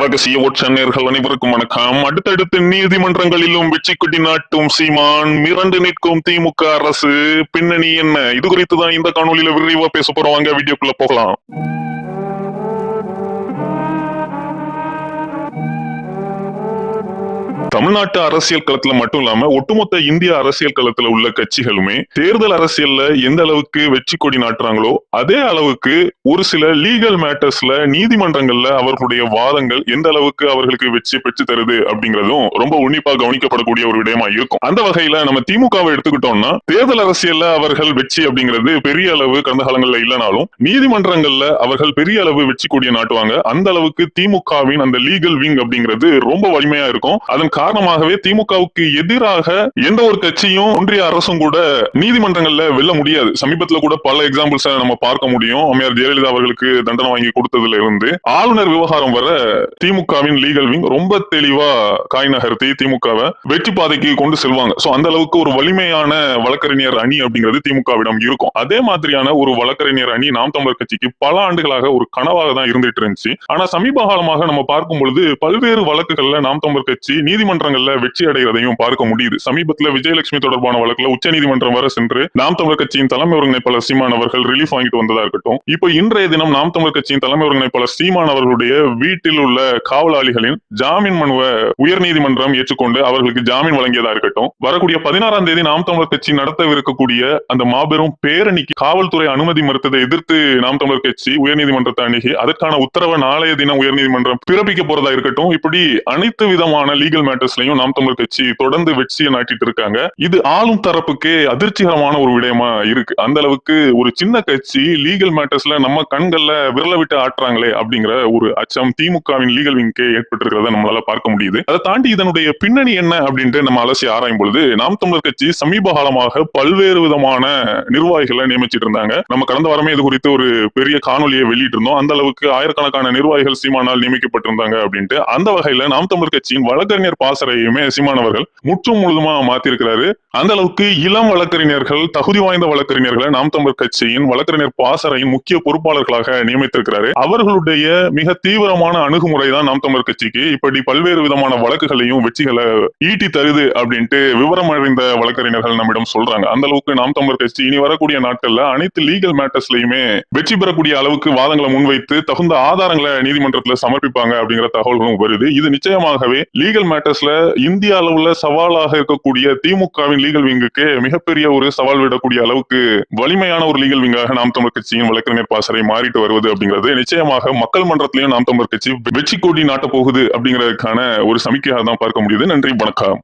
ரகசிய ஒற்றநேர்கள் அனைவருக்கும் வணக்கம். அடுத்தடுத்து நீதிமன்றங்களிலும் வெற்றி நாட்டும் சீமான். மிரண்டு நிற்கும் திமுக அரசு. பின்னணி என்ன? இது குறித்து தான் இந்த காணொலியில விரிவா பேச போறோம். வாங்க வீடியோக்குள்ள போகலாம். தமிழ்நாட்டு அரசியல் களத்துல மட்டும் இல்லாம ஒட்டுமொத்த இந்திய அரசியல் களத்துல உள்ள கட்சிகளுமே தேர்தல் அரசியல்ல எந்த அளவுக்கு வெற்றி கொடி நாட்டுறாங்களோ அதே அளவுக்கு ஒரு சில லீகல் மேட்டர்ஸ்ல நீதிமன்றங்கள்ல அவர்களுடைய வாதங்கள் எந்த அளவுக்கு அவர்களுக்கு வெற்றி பெற்று தருது அப்படிங்கறதும் ரொம்ப உன்னிப்பா கவனிக்கப்படக்கூடிய ஒரு விடயமா இருக்கும். அந்த வகையில நம்ம திமுகவை எடுத்துக்கிட்டோம்னா தேர்தல் அரசியல்ல அவர்கள் வெற்றி அப்படிங்கிறது பெரிய அளவு கடந்த காலங்கள்ல இல்லைனாலும் நீதிமன்றங்கள்ல அவர்கள் பெரிய அளவு வெற்றி கொடியை நாட்டுவாங்க. அந்த அளவுக்கு திமுகவின் அந்த லீகல் விங் அப்படிங்கிறது ரொம்ப வலிமையா இருக்கும். அதன் காரணமாகவே திமுகவுக்கு எதிராக எந்த ஒரு கட்சியும் ஒன்றிய அரசும் கூட நீதிமன்றங்கள்ல வெல்ல முடியாது. சமீபத்துல கூட பல எக்ஸாம்பிள்ஸ் நம்ம பார்க்க முடியும். அம்மையார் ஜெயலலிதா அவர்களுக்கு தண்டனை வாங்கி கொடுத்ததுல இருந்து ஆளுநர் விவகாரம் வர திமுகவின் லீகல் விங் ரொம்ப தெளிவா காய் நகர்த்தி திமுகவை வெற்றி பாதைக்கு கொண்டு செல்வாங்க. சோ அந்த அளவுக்கு ஒரு வலிமையான வழக்கறிஞர் அணி அப்படிங்கிறது திமுகவிடம் இருக்கும். அதே மாதிரியான ஒரு வழக்கறிஞர் அணி நாம் தமிழர் கட்சிக்கு பல ஆண்டுகளாக ஒரு கனவாக தான் இருந்துட்டு இருந்துச்சு. ஆனா சமீப காலமாக நம்ம பார்க்கும் பொழுது பல்வேறு வழக்குகள்ல நாம் தமிழர் கட்சி நீதிமன்ற நீதிமன்றங்கள்ல வெற்றி அடைகிறதையும் பார்க்க முடியுது. சமீபத்துல விஜயலட்சுமி தொடர்பான வழக்குல உச்சநீதிமன்றம் வர சென்று நாம் தமிழர் கட்சியின் தலைமை ஒருங்கிணைப்பாளர் சீமான் அவர்கள் ரிலீஃப் வாங்கிட்டு வந்ததா இருக்கட்டும். இப்போ இன்றைய தினம் நாம் தமிழர் கட்சியின் தலைமை ஒருங்கிணைப்பாளர் சீமான் அவர்களுடைய வீட்டில் உள்ள காவலாளிகளின் ஜாமீன் மனுவை உயர்நீதிமன்றம் ஏற்றுக்கொண்டு அவர்களுக்கு ஜாமீன் வழங்கியதா இருக்கட்டும். வரக்கூடிய பதினாறாம் தேதி நாம் தமிழர் கட்சி நடத்தவிருக்கக்கூடிய அந்த மாபெரும் பேரணிக்கு காவல்துறை அனுமதி மறுத்ததை எதிர்த்து நாம் தமிழர் கட்சி உயர்நீதிமன்றத்தை அணுகி அதற்கான உத்தரவை நாளைய தினம் உயர்நீதிமன்றம் பிறப்பிக்க போறதா இருக்கட்டும். இப்படி அனைத்து விதமான லீகல் காங்கிரஸ்லயும் நாம் தமிழ் கட்சி தொடர்ந்து வெற்றியை நாட்டிட்டு இருக்காங்க. இது ஆளும் தரப்புக்கே அதிர்ச்சிகரமான ஒரு விடயமா இருக்கு. அந்த அளவுக்கு ஒரு சின்ன கட்சி லீகல் மேட்டர்ஸ்ல நம்ம கண்கள்ல விரல விட்டு ஆட்டுறாங்களே அப்படிங்கிற ஒரு அச்சம் திமுகவின் லீகல் விங்கே ஏற்பட்டிருக்கிறத நம்மளால பார்க்க முடியுது. அதை தாண்டி இதனுடைய பின்னணி என்ன அப்படின்ட்டு நம்ம அலசி ஆராயும் பொழுது நாம் தமிழர் கட்சி சமீப காலமாக பல்வேறு விதமான நிர்வாகிகளை நியமிச்சிட்டு இருந்தாங்க. நம்ம கடந்த வாரமே இது குறித்து ஒரு பெரிய காணொலியை வெளியிட்டு இருந்தோம். அந்த அளவுக்கு ஆயிரக்கணக்கான நிர்வாகிகள் சீமானால் நியமிக்கப்பட்டிருந்தாங்க அப்படின்ட்டு அந்த வகையில நாம் தமிழர் கட்சியின் வழக்கறிஞர் பாச சீமானவர்கள் முற்றும் முழுதுமா மாத்திருக்கிறாரு. அந்த அளவுக்கு இளம் வழக்கறிஞர்கள் தகுதி வாய்ந்த வழக்கறிஞர்களை நாம் தமிழர் கட்சியின் வழக்கறிஞர் பாசறையின் முக்கிய பொறுப்பாளர்களாக நியமித்திருக்கிறாரு. அவர்களுடைய மிக தீவிரமான அணுகுமுறை தான் நாம் தமிழர் கட்சிக்கு இப்படி பல்வேறு விதமான வழக்குகளையும் வெற்றிகளை ஈட்டி தருது அப்படின்ட்டு விவரம் அறிந்த வழக்கறிஞர்கள் நம்மிடம் சொல்றாங்க. அந்த அளவுக்கு நாம் தமிழர் கட்சி இனி வரக்கூடிய நாட்கள்ல அனைத்து லீகல் மேட்டர்ஸ்லயுமே வெற்றி பெறக்கூடிய அளவுக்கு வாதங்களை முன்வைத்து தகுந்த ஆதாரங்களை நீதிமன்றத்துல சமர்ப்பிப்பாங்க அப்படிங்கிற தகவல்களும் வருது. இது நிச்சயமாகவே லீகல் காங்கிரஸ்ல இந்திய அளவுல சவாலாக இருக்கக்கூடிய திமுகவின் லீகல் விங்குக்கு மிகப்பெரிய ஒரு சவால் விடக்கூடிய அளவுக்கு வலிமையான ஒரு லீகல் விங்காக நாம் தமிழ் கட்சியின் வழக்கறிஞர் பாசறை மாறிட்டு வருவது அப்படிங்கிறது நிச்சயமாக மக்கள் மன்றத்திலையும் நாம் தமிழர் கட்சி வெற்றி கொடி நாட்ட போகுது அப்படிங்கிறதுக்கான ஒரு சமிக்கையாக தான் பார்க்க முடியுது. நன்றி வணக்கம்.